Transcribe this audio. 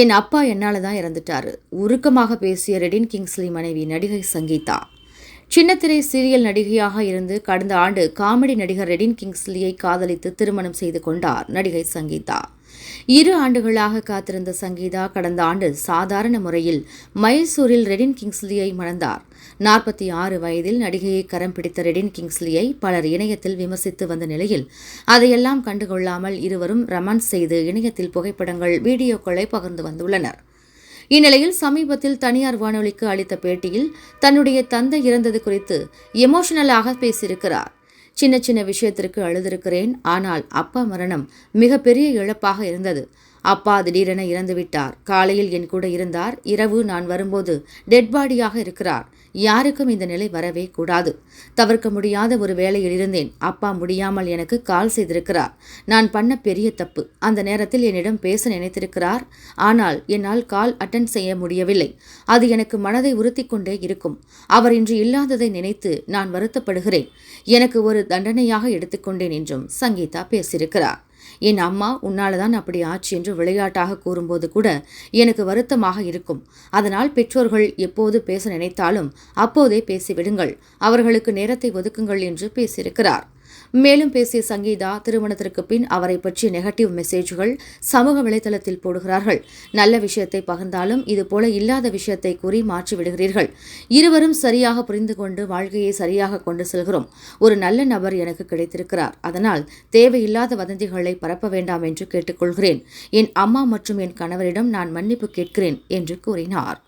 என் அப்பா என்னால் தான் இறந்துட்டாரு. உருக்கமாக பேசிய ரெடின் கிங்ஸ்லி மனைவி நடிகை சங்கீதா. சின்னத்திரை சீரியல் நடிகையாக இருந்து கடந்த ஆண்டு காமெடி நடிகர் ரெடின் கிங்ஸ்லியை காதலித்து திருமணம் செய்து கொண்டார் நடிகை சங்கீதா. இரு ஆண்டுகளாக காத்திருந்த சங்கீதா கடந்த ஆண்டு சாதாரண முறையில் மைசூரில் ரெடின் கிங்ஸ்லியை மணந்தார். நாற்பத்தி ஆறு வயதில் நடிகையை கரம் பிடித்த ரெடின் கிங்ஸ்லியை பலர் இணையத்தில் விமர்சித்து வந்த நிலையில் அதையெல்லாம் கண்டுகொள்ளாமல் இருவரும் ரமான்ஸ் செய்து இணையத்தில் புகைப்படங்கள் வீடியோக்களை பகிர்ந்து வந்துள்ளனர். இந்நிலையில் சமீபத்தில் தனியார் வானொலிக்கு அளித்த பேட்டியில் தன்னுடைய தந்தை இறந்தது குறித்து எமோஷனலாக பேசியிருக்கிறார். சின்ன சின்ன விஷயத்திற்கு அழுதிருக்கிறேன். ஆனால் அப்பா மரணம் மிகப்பெரிய இழப்பாக இருந்தது. அப்பா திடீரென இறந்துவிட்டார் காலையில் என் கூட இருந்தார். இரவு நான் வரும்போது டெட் பாடியாக இருக்கிறார். யாருக்கும் இந்த நிலை வரவே கூடாது. தவிர்க்க முடியாத ஒரு வேலையில் இருந்தேன். அப்பா முடியாமல் எனக்கு கால் செய்திருக்கிறார். நான் பண்ண பெரிய தப்பு. அந்த நேரத்தில் என்னிடம் பேச நினைத்திருக்கிறார். ஆனால் என்னால் கால் அட்டன் செய்ய முடியவில்லை. அது எனக்கு மனதை உறுத்தி கொண்டே இருக்கும். அவர் இன்று இல்லாததை நினைத்து நான் வருத்தப்படுகிறேன். எனக்கு ஒரு தண்டனையாக எடுத்துக்கொண்டேன் என்றும் சங்கீதா பேசியிருக்கிறார். என் அம்மா உன்னால் தான் அப்படி ஆச்சு என்று விளையாட்டாக கூறும்போது கூட எனக்கு வருத்தமாக இருக்கும். அதனால் பெற்றோர்கள் எப்போது பேச நினைத்தாலும் அப்போதே பேசிவிடுங்கள். அவர்களுக்கு நேரத்தை ஒதுக்குங்கள் என்று பேசியிருக்கிறார். மேலும் பேசிய சங்கீதா திருமணத்திற்கு பின் அவரை பற்றிய நெகட்டிவ் மெசேஜ்கள் சமூக வலைதளத்தில் போடுகிறார்கள். நல்ல விஷயத்தை பகிர்ந்தாலும் இதுபோல இல்லாத விஷயத்தை கூறி மாற்றிவிடுகிறீர்கள் இருவரும் சரியாக புரிந்து கொண்டு வாழ்க்கையை சரியாக கொண்டு செல்கிறோம். ஒரு நல்ல நபர் எனக்கு கிடைத்திருக்கிறார். அதனால் தேவையில்லாத வதந்திகளை பரப்ப வேண்டாம் என்று கேட்டுக்கொள்கிறேன். என் அம்மா மற்றும் என் கணவரிடம் நான் மன்னிப்பு கேட்கிறேன் என்று கூறினார்.